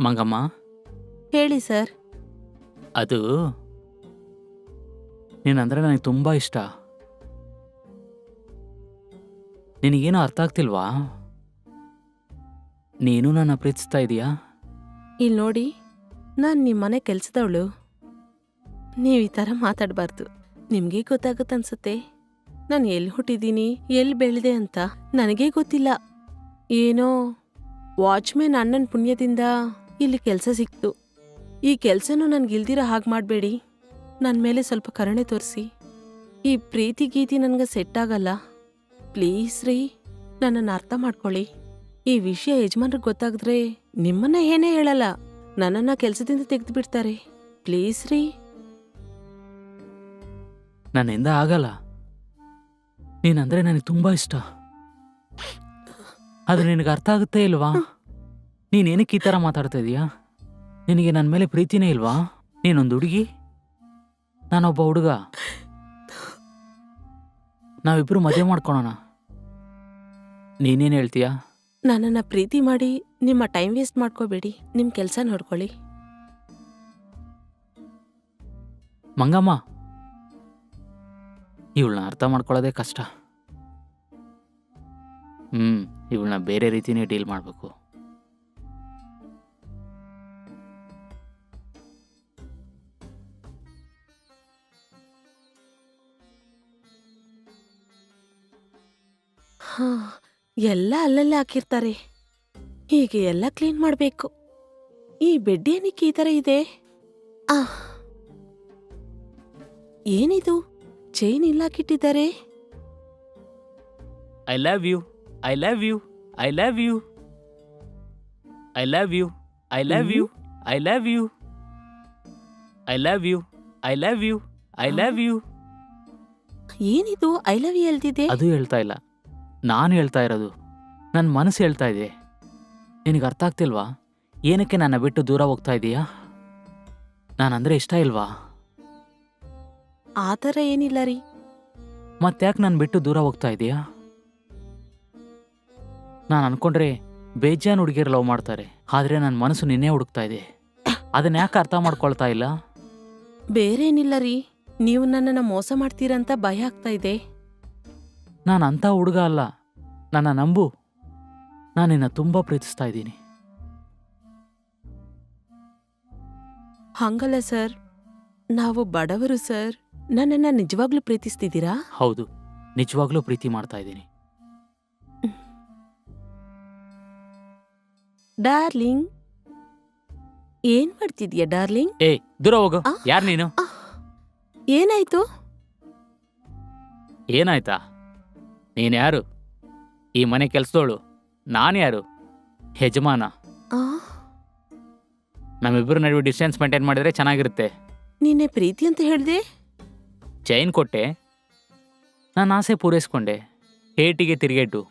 ಮಂಗಮ್ಮ? ಹೇಳಿ ಸರ್. ಅದು ನೀನಂದ್ರೆ ನನಗೆ ತುಂಬ ಇಷ್ಟ. ನಿನಗೇನು ಅರ್ಥ ಆಗ್ತಿಲ್ವಾ? ನೀನು ನನ್ನ ಪ್ರೀತಿಸ್ತಾ ಇದೀಯಾ? ಇಲ್ಲಿ ನೋಡಿ ನಾನು ನಿಮ್ಮ ಮನೆ ಕೆಲಸದವಳು. ನೀವು ಈ ಥರ ಮಾತಾಡಬಾರ್ದು. ನಿಮಗೆ ಗೊತ್ತಾಗುತ್ತೆ ಅನ್ಸುತ್ತೆ. ನಾನು ಎಲ್ಲಿ ಹುಟ್ಟಿದ್ದೀನಿ ಎಲ್ಲಿ ಬೆಳೆದೆ ಅಂತ. ನನಗೇ ಗೊತ್ತಿಲ್ಲ. ಏನೋ ವಾಚ್ಮ್ಯಾನ್ ಅಣ್ಣನ ಪುಣ್ಯದಿಂದ ಇಲ್ಲಿ ಕೆಲಸ ಸಿಕ್ತು. ಈ ಕೆಲಸನೂ ನನ್ಗಿಲ್ದಿರ ಹಾಗೆ ಮಾಡಬೇಡಿ. ನನ್ನ ಮೇಲೆ ಸ್ವಲ್ಪ ಕರುಣೆ ತೋರಿಸಿ. ಈ ಪ್ರೀತಿ ಗೀತಿ ನನಗೆ ಸೆಟ್ ಆಗಲ್ಲ. ಪ್ಲೀಸ್ ರೀ, ನನ್ನನ್ನು ಅರ್ಥ ಮಾಡ್ಕೊಳ್ಳಿ. ಈ ವಿಷಯ ಯಜಮಾನ್ರಿಗೆ ಗೊತ್ತಾಗಿದ್ರೆ ನಿಮ್ಮನ್ನ ಏನೇ ಹೇಳಲ್ಲ, ನನ್ನನ್ನ ಕೆಲಸದಿಂದ ತೆಗೆದು ಬಿಡ್ತಾರೆ. ಪ್ಲೀಸ್ ರೀ. ನನ್ನಿಂದ ಆಗಲ್ಲ. ನೀನಂದ್ರೆ ನನಗೆ ತುಂಬ ಇಷ್ಟ. ಅದು ನಿನಗೆ ಅರ್ಥ ಆಗುತ್ತೆ ಇಲ್ವಾ? ನೀನೇನಕ್ಕೆ ಈ ಥರ ಮಾತಾಡ್ತಾ ಇದೀಯಾ? ನಿನಗೆ ನನ್ನ ಮೇಲೆ ಪ್ರೀತಿನೇ ಇಲ್ವಾ? ನೀನೊಂದು ಹುಡುಗಿ? ನಾನೊಬ್ಬ ಹುಡುಗ. ನಾವಿಬ್ಬರು ಮದುವೆ ಮಾಡ್ಕೊಳೋಣ. ನೀನೇನು ಹೇಳ್ತೀಯಾ? ನನ್ನನ್ನು ಪ್ರೀತಿ ಮಾಡಿ ನಿಮ್ಮ ಟೈಮ್ ವೇಸ್ಟ್ ಮಾಡ್ಕೋಬೇಡಿ. ನಿಮ್ಮ ಕೆಲಸ ನೋಡ್ಕೊಳ್ಳಿ. ಮಂಗಮ್ಮ. ಇವಳನ್ನ ಅರ್ಥ ಮಾಡ್ಕೊಳ್ಳೋದೇ ಕಷ್ಟ. ಹ್ಞೂ ಇವಳನ್ನ ಬೇರೆ ರೀತಿನೇ ಡೀಲ್ ಮಾಡಬೇಕು. ಹಾ ಎಲ್ಲ ಅಲ್ಲಲ್ಲೇ ಹಾಕಿರ್ತಾರೆ ಹೀಗೆ ಎಲ್ಲ ಕ್ಲೀನ್ ಮಾಡಬೇಕು ಈ ಬೆಡ್ ಏನಕ್ಕೆ ಈ ಥರ ಇದೆ ಆ ಏನಿದು ಚೈನ್ ಇಲ್ಲ ಹಾಕಿಟ್ಟಿದ್ದಾರೆ I love you I love you I love you I love you I love you I love you I love you I love you I love you ಏನಿದು ಐ ಲವ್ ಯು ಹೇಳ್ತಿದೆ ಅದು ಹೇಳ್ತಾ ಇಲ್ಲ ನಾನು ಹೇಳ್ತಾ ಇರೋದು ನನ್ನ ಮನಸ್ಸು ಹೇಳ್ತಾ ಇದೆ. ನಿನಗೆ ಅರ್ಥ ಆಗ್ತಿಲ್ವಾ? ಏನಕ್ಕೆ ನನ್ನ ಬಿಟ್ಟು ದೂರ ಹೋಗ್ತಾ ಇದೀಯಾ? ನಾನಂದ್ರೆ ಇಷ್ಟ ಇಲ್ವಾ? ಆ ಥರ ಏನಿಲ್ಲ ರೀ. ಮತ್ತ್ಯಾಕೆ ನಾನು ಬಿಟ್ಟು ದೂರ ಹೋಗ್ತಾ ಇದೀಯಾ? ನಾನು ಅನ್ಕೊಂಡ್ರೆ ಬೇಜಾನ್ ಹುಡುಗಿಯರು ಲವ್ ಮಾಡ್ತಾರೆ ಆದ್ರೆ ನನ್ನ ಮನಸ್ಸು ನಿನ್ನೆ ಹುಡುಕ್ತಾ ಇದೆ. ಅದನ್ನ ಯಾಕೆ ಅರ್ಥ ಮಾಡ್ಕೊಳ್ತಾ ಇಲ್ಲ? ಬೇರೆ ಏನಿಲ್ಲ ರೀ. ನೀವು ನನ್ನನ್ನು ಮೋಸ ಮಾಡ್ತೀರಂತ ಭಯ ಆಗ್ತಾ ಇದೆ. ನಾನು ಅಂಥ ಹುಡುಗ ಅಲ್ಲ. ನನ್ನ ನಂಬು. ನಾನು ನಿನ್ನ ತುಂಬ ಪ್ರೀತಿಸ್ತಾ ಇದ್ದೀನಿ. ಹಂಗಲ್ಲ ಸರ್. ನಾವು ಬಡವರು ಸರ್. ನನ್ನನ್ನು ನಿಜವಾಗ್ಲೂ ಪ್ರೀತಿಸ್ತಿದ್ದೀರಾ? ಹೌದು. ನಿಜವಾಗ್ಲೂ ಪ್ರೀತಿ ಮಾಡ್ತಾ ಇದ್ದೀನಿ. ಡಾರ್ಲಿಂಗ್. ಏನ್ ಮಾಡ್ತಿದ್ಯಾ ಡಾರ್ಲಿಂಗ್? ಏ ದೂರ ಹೋಗು. ಆ? ಯಾರು ನೀನು? ಏನಾಯ್ತು? ಏನಾಯ್ತಾ? ನೀನು ಯಾರು? ಈ ಮನೆ ಕೆಲ್ಸದೋಳು ನಾನು ಯಾರು? ಯಜಮಾನ. ನಮ್ಮಿಬ್ಬರ ನಡುವೆ ಡಿಸ್ಟೆನ್ಸ್ ಮೇಂಟೈನ್ ಮಾಡಿದ್ರೆ ಚೆನ್ನಾಗಿರುತ್ತೆ. ನಿನ್ನೆ ಪ್ರೀತಿ ಅಂತ ಹೇಳಿದೆ? ಚೈನ್ ಕೊಟ್ಟೆ. ನಾನು ಆಸೆ ಪೂರೈಸ್ಕೊಂಡೆ. ಹೇಟಿಗೆ ತಿರುಗೇಟು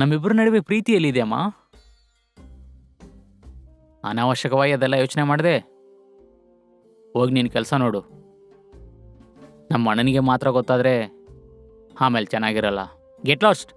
ನಮ್ಮಿಬ್ಬರ ನಡುವೆ ಪ್ರೀತಿ ಎಲ್ಲಿದೆ ಅಮ್ಮ? ಅನಾವಶ್ಯಕವಾಗಿ ಅದೆಲ್ಲ ಯೋಚನೆ ಮಾಡಿದೆ. ಹೋಗಿ ನೀನು ಕೆಲಸ ನೋಡು. ನಮ್ಮ ಅಣ್ಣನಿಗೆ ಮಾತ್ರ ಗೊತ್ತಾದ್ರೆ ಆಮೇಲೆ ಚೆನ್ನಾಗಿರಲ್ಲ. ಗೆಟ್ ಲಾಸ್ಟ್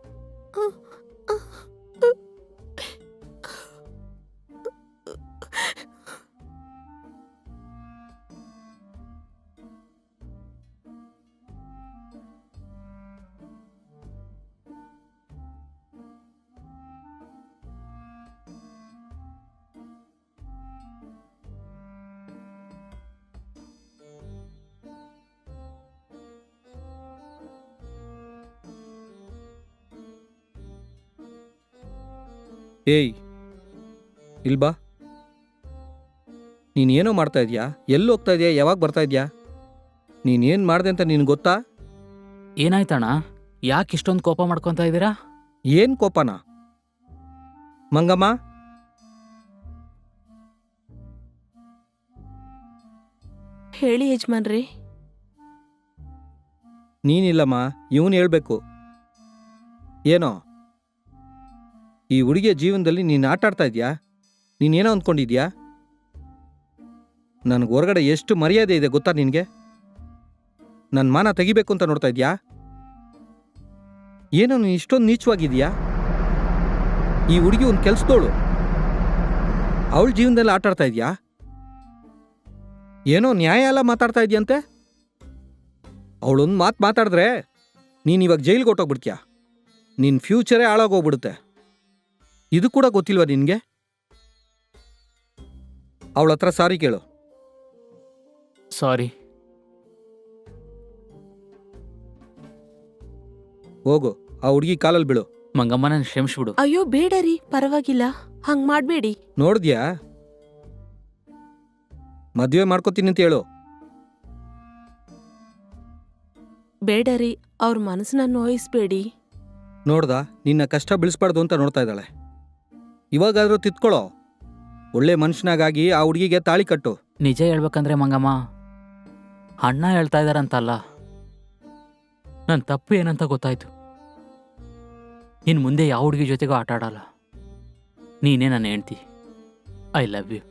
ಏಯ್ ಇಲ್ಬಾ? ನೀನೇನೋ ಮಾಡ್ತಾ ಇದೀಯಾ? ಎಲ್ಲಿ ಹೋಗ್ತಾ ಇದೆಯಾ? ಯಾವಾಗ ಬರ್ತಾ ಇದೆಯಾ? ನೀನೇನು ಮಾಡಿದೆ ಅಂತ ನಿನಗೆ ಗೊತ್ತಾ? ಏನಾಯ್ತಣ್ಣ? ಯಾಕೆ ಇಷ್ಟೊಂದು ಕೋಪ ಮಾಡ್ಕೊತಾ ಇದ್ದೀರಾ? ಏನು ಕೋಪನ? ಮಂಗಮ್ಮ? ಹೇಳಿ ಯಜಮಾನ್ರಿ. ನೀನಿಲ್ಲಮ್ಮ ಇವನು ಹೇಳ್ಬೇಕು. ಏನೋ? ಈ ಹುಡುಗಿಯ ಜೀವನದಲ್ಲಿ ನೀನು ಆಟ ಆಡ್ತಾ ಇದೆಯಾ ನೀನೇನೋ ಅಂದ್ಕೊಂಡಿದ್ಯಾ ನನಗೆ ಹೊರಗಡೆ ಎಷ್ಟು ಮರ್ಯಾದೆ ಇದೆ ಗೊತ್ತಾ ನಿನಗೆ? ನನ್ನ ಮಾನ ತೆಗಿಬೇಕು ಅಂತ ನೋಡ್ತಾ ಇದೆಯಾ? ಏನೋ ನೀನು ಇಷ್ಟೊಂದು ನೀಚವಾಗಿದೆಯಾ? ಈ ಹುಡುಗಿ ಒಂದು ಕೆಲಸದೋಳು. ಅವಳ ಜೀವನದಲ್ಲಿ ಆಟ ಆಡ್ತಾ ಇದೆಯಾ? ಏನೋ ನ್ಯಾಯ ಎಲ್ಲ ಮಾತಾಡ್ತಾ ಇದೆಯಂತೆ? ಅವಳೊಂದು ಮಾತು ಮಾತಾಡಿದ್ರೆ ನೀನು ಇವಾಗ ಜೈಲಿಗೆ ಹೊಟ್ಟೋಗ್ಬಿಡ್ತೀಯ ನಿನ್ನ ಫ್ಯೂಚರೇ ಹಾಳಾಗೋಗ್ಬಿಡುತ್ತೆ. ಇದು ಕೂಡ ಗೊತ್ತಿಲ್ವಾ ನಿನಗೆ? ಅವಳ ಹತ್ರ ಸಾರಿ ಕೇಳು. ಸಾರಿ. ಹೋಗು ಆ ಹುಡುಗಿ ಕಾಲಲ್ಲಿ ಬೀಳು. ಮಂಗಮ್ಮನ ಕ್ಷಮಿಸ್ಬಿಡು. ಅಯ್ಯೋ ಬೇಡ ರೀ ಪರವಾಗಿಲ್ಲ. ಹಂಗ್ ಮಾಡ್ಬೇಡಿ. ನೋಡಿದ್ಯಾ? ಮದುವೆ ಮಾಡ್ಕೋತೀನಿ ಅಂತ ಹೇಳು. ಬೇಡ ರೀ ಅವ್ರ ಮನಸ್ಸನ್ನ ನೋಯಿಸ್ಬೇಡಿ. ನೋಡ್ದ ನಿನ್ನ ಕಷ್ಟ ಬಿಳಿಸ್ಬಾರ್ದು ಅಂತ ನೋಡ್ತಾ ಇದ್ದಾಳೆ. ಇವಾಗಾದ್ರೂ ತಿತ್ಕೊಳ್ಳೋ ಒಳ್ಳೆ ಮನುಷ್ಯನಾಗಾಗಿ ಆ ಹುಡುಗಿಗೆ ತಾಳಿ ಕಟ್ಟು. ನಿಜ ಹೇಳ್ಬೇಕಂದ್ರೆ ಮಂಗಮ್ಮ, ಅಣ್ಣ ಹೇಳ್ತಾ ಇದಾರಂತಲ್ಲ ನನ್ನ ತಪ್ಪು ಏನಂತ ಗೊತ್ತಾಯ್ತು. ಇನ್ನು ಮುಂದೆ ಯಾವ ಹುಡುಗಿ ಜೊತೆಗೂ ಆಟ ಆಡಲ್ಲ. ನೀನೇ ನನ್ನ ಹೆಂಡ್ತಿ. I love you.